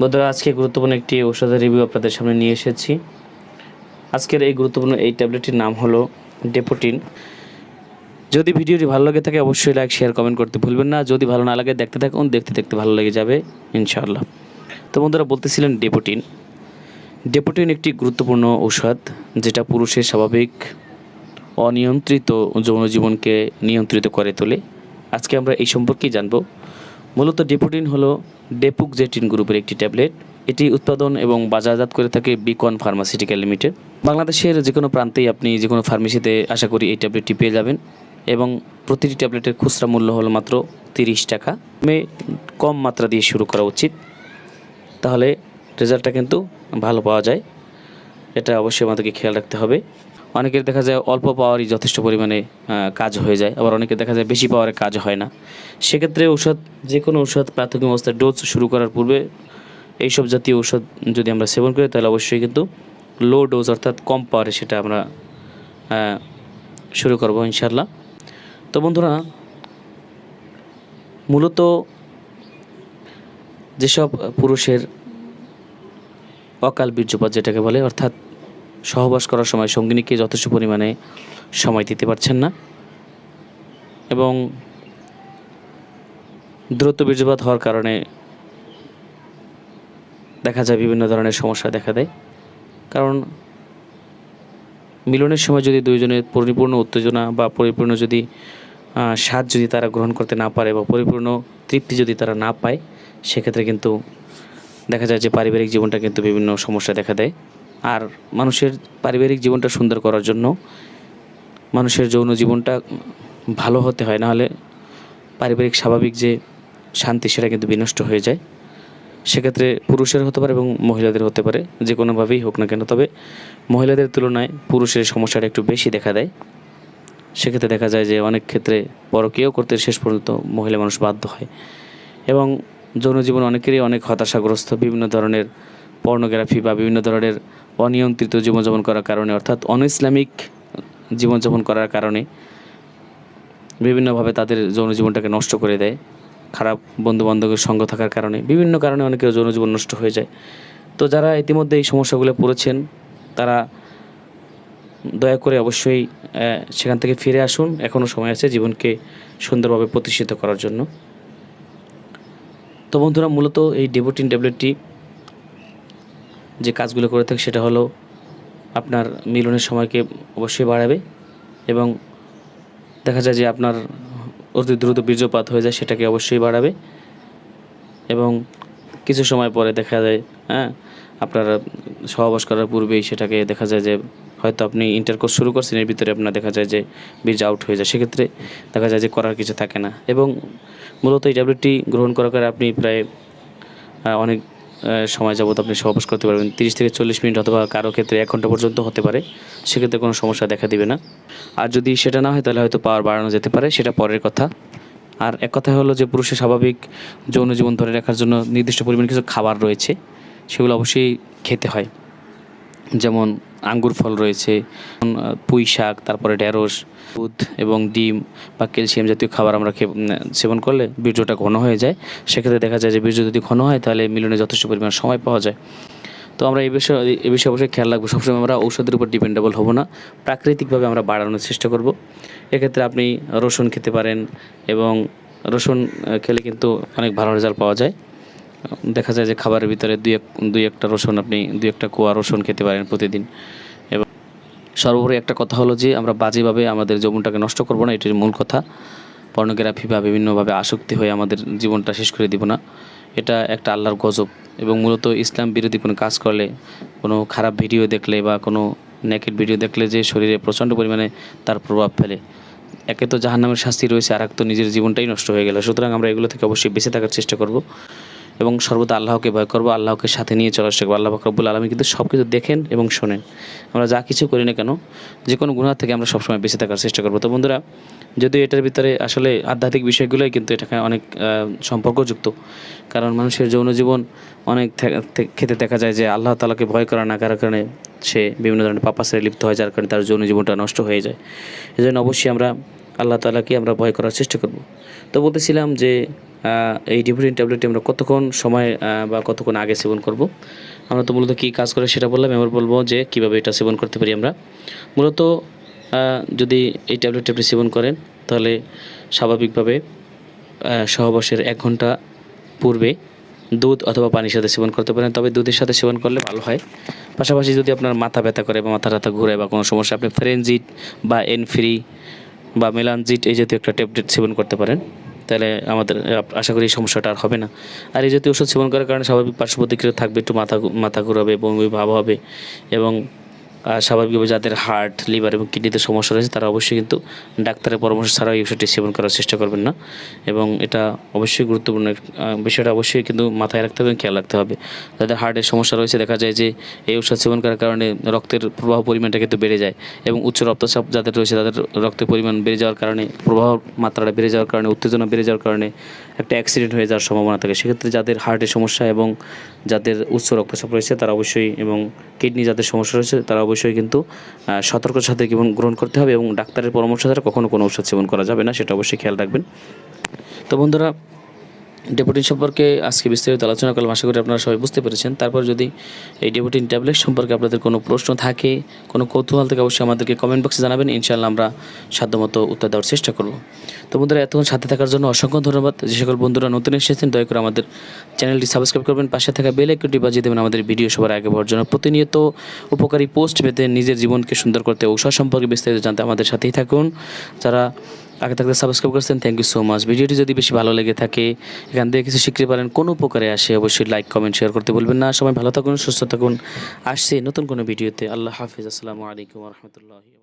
বন্ধুরা, আজকে গুরুত্বপূর্ণ একটি ঔষধের রিভিউ আপনাদের সামনে নিয়ে এসেছি। আজকের এই গুরুত্বপূর্ণ এই ট্যাবলেটটির নাম হলো ডেপোটিন যদি ভিডিওটি ভালো লাগে থাকে, অবশ্যই লাইক শেয়ার কমেন্ট করতে ভুলবেন না। যদি ভালো না লাগে, দেখতে থাকুন, দেখতে দেখতে ভালো লেগে যাবে, ইনশাআল্লাহ। তো বন্ধুরা, বলতেছিলেন ডেপোটিন ডেপোটিন একটি গুরুত্বপূর্ণ ঔষধ, যেটা পুরুষের স্বাভাবিক, অনিয়ন্ত্রিত যৌন জীবনকে নিয়ন্ত্রিত করে তোলে। আজকে আমরা এই সম্পর্কেই জানব। মূলত ডেপোটিন হলো ডেপুকজেটিন গ্রুপের একটি ট্যাবলেট। এটি উৎপাদন এবং বাজারজাত করে থাকে বিকন ফার্মাসিউটিক্যাল লিমিটেড বাংলাদেশের যে কোনো প্রান্তেই আপনি যে কোনো ফার্মেসিতে আশা করি এই ট্যাবলেটটি পেয়ে যাবেন এবং প্রতিটি ট্যাবলেটের খুচরা মূল্য হলো মাত্র তিরিশ টাকা। মে, কম মাত্রা দিয়ে শুরু করা উচিত। তাহলে রেজাল্টটা কিন্তু ভালো পাওয়া যায়। এটা অবশ্যই আমাদেরকে খেয়াল রাখতে হবে। অনেকের দেখা যায় অল্প পাওয়ারই যথেষ্ট পরিমাণে কাজ হয়ে যায়। আবার অনেকে দেখা যায় বেশি পাওয়ারে কাজ হয় না। সেক্ষেত্রে ঔষধ যে কোনো ঔষধ, প্রাথমিক অবস্থায় ডোজ শুরু করার পূর্বে এইসব জাতীয় ঔষধ যদি আমরা সেবন করি, তাহলে অবশ্যই কিন্তু লো ডোজ অর্থাৎ কম পাওয়ারে সেটা আমরা শুরু করব ইনশাল্লাহ তো বন্ধুরা, মূলত যেসব পুরুষের অকাল বীর্যপাত যেটাকে বলে, অর্থাৎ সহবাস করার সময় সঙ্গিনীকে যথেষ্ট পরিমাণে সময় দিতে পারছেন না এবং দ্রুত বীর্যপাত হওয়ার কারণে দেখা যায় বিভিন্ন ধরনের সমস্যা দেখা দেয়। কারণ মিলনের সময় যদি দুইজনের পরিপূর্ণ উত্তেজনা বা পরিপূর্ণ যদি স্বাদ যদি তারা গ্রহণ করতে না পারে বা পরিপূর্ণ তৃপ্তি যদি তারা না পায়, সেক্ষেত্রে কিন্তু দেখা যায় যে পারিবারিক জীবনটা কিন্তু বিভিন্ন সমস্যা দেখা দেয়। আর মানুষের পারিবারিক জীবনটা সুন্দর করার জন্য মানুষের যৌন জীবনটা ভালো হতে হয়, নাহলে পারিবারিক স্বাভাবিক যে শান্তি সেটা কিন্তু বিনষ্ট হয়ে যায়। সেক্ষেত্রে পুরুষের হতে পারে এবং মহিলাদের হতে পারে, যে কোনোভাবেই হোক না কেন। তবে মহিলাদের তুলনায় পুরুষের সমস্যাটা একটু বেশি দেখা দেয়। সেক্ষেত্রে দেখা যায় যে অনেক ক্ষেত্রে পরকীয় করতে শেষ পর্যন্ত মহিলা মানুষ বাধ্য হয়। এবং যৌন জীবন অনেকেরই অনেক হতাশাগ্রস্ত, বিভিন্ন ধরনের পর্নোগ্রাফি বা বিভিন্ন ধরনের অনিয়ন্ত্রিত জীবনযাপন করার কারণে, অর্থাৎ অন ইসলামিক জীবনযাপন করার কারণে বিভিন্নভাবে তাদের যৌন জীবনটাকে নষ্ট করে দেয়। খারাপ বন্ধু বান্ধবের সঙ্গ থাকার কারণে, বিভিন্ন কারণে অনেকের যৌন জীবন নষ্ট হয়ে যায়। তো যারা ইতিমধ্যে এই সমস্যাগুলো পড়েছেন, তারা দয়া করে অবশ্যই সেখান থেকে ফিরে আসুন। এখনও সময় আছে জীবনকে সুন্দরভাবে প্রতিষ্ঠিত করার জন্য। তো বন্ধুরা, মূলত এই ডেবোটিন ট্যাবলেটটি যে কাজগুলো করে থাকে, সেটা হলো আপনার মিলনের সময়কে অবশ্যই বাড়াবে এবং দেখা যায় যে আপনার অতি দ্রুত বীর্যপাত হয়ে যায়, সেটাকে অবশ্যই বাড়াবে এবং কিছু সময় পরে দেখা যায় হ্যাঁ আপনার সহবাস করার পূর্বেই সেটাকে দেখা যায় যে হয়তো আপনি ইন্টারকোর্স শুরু করছেন, এর ভিতরে আপনার দেখা যায় যে বীর্য আউট হয়ে যায়। সেক্ষেত্রে দেখা যায় যে করার কিছু থাকে না এবং মূলত এই ট্যাবলেটটি গ্রহণ করার পরে আপনি প্রায় অনেক সময় যাবত আপনি সহবাস করতে পারবেন। তিরিশ থেকে চল্লিশ মিনিট অথবা কারও ক্ষেত্রে এক ঘণ্টা পর্যন্ত হতে পারে, সেক্ষেত্রে কোনো সমস্যা দেখা দিবে না। আর যদি সেটা না হয়, তাহলে হয়তো পাওয়ার বাড়ানো যেতে পারে, সেটা পরের কথা। আর এক কথা হলো যে, পুরুষের স্বাভাবিক যৌন জীবন ধরে রাখার জন্য নির্দিষ্ট পরিমাণ কিছু খাবার রয়েছে, সেগুলো অবশ্যই খেতে হয়। যেমন আঙ্গুর ফল রয়েছে পুঁই শাক, তারপরে ঢেঁড়স, দুধ এবং ডিম বা ক্যালসিয়াম জাতীয় খাবার আমরা সেবন করলে বীর্যটা ঘন হয়ে যায়। সেক্ষেত্রে দেখা যায় যে বীর্য যদি ঘন হয়, তাহলে মিলনে যথেষ্ট পরিমাণ সময় পাওয়া যায়। তো আমরা এই বিষয়ে এই বিষয়ে অবশ্যই খেয়াল রাখব। সবসময় আমরা ঔষধের উপর ডিপেন্ডেবল হব না। প্রাকৃতিকভাবে আমরা বাড়ানোর চেষ্টা করব। এক্ষেত্রে আপনি রসুন খেতে পারেন এবং রসুন খেলে কিন্তু অনেক ভালো রেজাল্ট পাওয়া যায়। দেখা যায় যে খাবারের ভিতরে দুই এক দুই একটা রসুন আপনি, দুই একটা কোয়া রসুন খেতে পারেন প্রতিদিন। এবং সর্বোপরি একটা কথা হলো যে, আমরা বাজেভাবে আমাদের যৌবনটাকে নষ্ট করব না, এটির মূল কথা। পর্নোগ্রাফি বা বিভিন্নভাবে আসক্তি হয়ে আমাদের জীবনটা শেষ করে দিব না। এটা একটা আল্লাহর গজব। এবং মূলত ইসলাম বিরোধী কোনো কাজ করলে, কোনো খারাপ ভিডিও দেখলে বা কোনো নেকেট ভিডিও দেখলে যে শরীরে প্রচণ্ড পরিমাণে তার প্রভাব ফেলে। একে তো জাহান্নামের শাস্তি রয়েছে, আর এক তো নিজের জীবনটাই নষ্ট হয়ে গেল। সুতরাং আমরা এগুলো থেকে অবশ্যই বেঁচে থাকার চেষ্টা করব। এবং সর্বদা আল্লাহকে ভয় করব, আল্লাহকে সাথে নিয়ে চলার করব। আল্লাহ ফকরবুল আলমী কিন্তু সব কিছু দেখেন এবং শোনেন। আমরা যা কিছু করি না কেন যে কোনো গুণার থেকে আমরা সবসময় বেঁচে থাকার চেষ্টা করব। তো বন্ধুরা, যদিও এটার ভিতরে আসলে আধ্যাত্মিক বিষয়গুলোই কিন্তু এটাকে অনেক সম্পর্কযুক্ত, কারণ মানুষের যৌন জীবন অনেক ক্ষেত্রে দেখা যায় যে আল্লাহ তালাকে ভয় করা না করার কারণে সে বিভিন্ন ধরনের পাপাসে লিপ্ত হয়, যার কারণে তার যৌন জীবনটা নষ্ট হয়ে যায়। এই জন্য অবশ্যই আমরা আল্লাহ তালাকে আমরা ভয় করার চেষ্টা করব। তো বলতেছিলাম যে এই ডিভোটিন ট্যাবলেটটি আমরা কতক্ষণ সময় বা কতক্ষণ আগে সেবন করব? আমরা তো মূলত কী কাজ করে সেটা বললাম, এবার বলব যে কীভাবে এটা সেবন করতে পারি আমরা। মূলত যদি এই ট্যাবলেটটি আপনি সেবন করেন, তাহলে স্বাভাবিকভাবে সহবাসের এক ঘণ্টা পূর্বে দুধ অথবা পানির সাথে সেবন করতে পারেন। তবে দুধের সাথে সেবন করলে ভালো হয়। পাশাপাশি যদি আপনার মাথা ব্যথা করে বা মাথা ব্যথা ঘুরে বা কোনো সমস্যা, আপনি ফ্রেনজিট বা এনফ্রি বা মেলানজিট এই জাতীয় একটা ট্যাবলেট সেবন করতে পারেন। তাহলে আমাদের আশা করি এই সমস্যাটা আর হবে না। আর এই জাতীয় ওষুধ সেবন করার কারণে স্বাভাবিক পার্শ্ব প্রতিক্রিয়া থাকবে, একটু মাথা মাথা ঘুরাবে, বমি ভাব হবে এবং স্বাভাবিকভাবে যাদের হার্ট লিভার এবং কিডনিতে সমস্যা রয়েছে, তারা অবশ্যই কিন্তু ডাক্তারের পরামর্শ ছাড়াও এই ওষুধটি সেবন করার চেষ্টা করবেন না। এবং এটা অবশ্যই গুরুত্বপূর্ণ বিষয়টা অবশ্যই কিন্তু মাথায় রাখতে হবে খেয়াল রাখতে হবে। যাদের হার্টের সমস্যা রয়েছে, দেখা যায় যে এই ওষুধ সেবন করার কারণে রক্তের প্রবাহ পরিমাণটা কিন্তু বেড়ে যায় এবং উচ্চ রক্তচাপ যাদের রয়েছে, তাদের রক্তের পরিমাণ বেড়ে যাওয়ার কারণে, প্রবাহ মাত্রাটা বেড়ে যাওয়ার কারণে, উত্তেজনা বেড়ে যাওয়ার কারণে একটা অ্যাক্সিডেন্ট হয়ে যাওয়ার সম্ভাবনা থাকে। সেক্ষেত্রে যাদের হার্টের সমস্যা এবং যাদের উচ্চ রক্তচাপ রয়েছে, তারা অবশ্যই এবং কিডনি যাদের সমস্যা রয়েছে, তারা অবশ্যই কিন্তু সতর্ক সাথে গ্রহণ করতে হবে এবং ডাক্তারের পরামর্শ দ্বারা কখনও কোনো ওষুধ সেবন করা যাবে না, সেটা অবশ্যই খেয়াল রাখবেন। তো বন্ধুরা ডেপুটিন সম্পর্কে আজকে বিস্তারিত আলোচনা করলাম, আশা করি আপনারা সবাই বুঝতে পেরেছেন। তারপর যদি এই ডেপুটিন ট্যাবলেট সম্পর্কে আপনাদের কোনো প্রশ্ন থাকে, কোনো কৌতূহল থেকে, অবশ্যই আমাদেরকে কমেন্ট বক্সে জানাবেন, ইনশাআল্লাহ আমরা সাধ্যমতো উত্তর দেওয়ার চেষ্টা করব। তো বন্ধুরা, এতক্ষণ সাথে থাকার জন্য অসংখ্য ধন্যবাদ। যে সকল বন্ধুরা নতুন এসেছেন, দয়া করে আমাদের চ্যানেলটি সাবস্ক্রাইব করবেন, পাশে থাকা বেল আইকনটি বাজিয়ে দেবেন, আমাদের ভিডিও সবার আগে পাওয়ার জন্য প্রতিনিয়ত উপকারী পোস্ট পেতে নিজের জীবনকে সুন্দর করতে ঔষধ সম্পর্কে বিস্তারিত জানতে আমাদের সাথেই থাকুন। যারা আগে থাকতে সাবস্ক্রাইব করছেন থ্যাংক ইউ সো মাচ ভিডিওটি যদি বেশি ভালো লেগে থাকে, এখান থেকে কিছু শিখতে পারেন, কোনো উপকারে আসে, অবশ্যই লাইক কমেন্ট শেয়ার করতে বলবেন না। সবাই ভালো থাকুন, সুস্থ থাকুন। আসছে নতুন কোনো ভিডিওতে। আল্লাহ হাফিজ। আসসালামু আলাইকুম রহমতুল্লাহ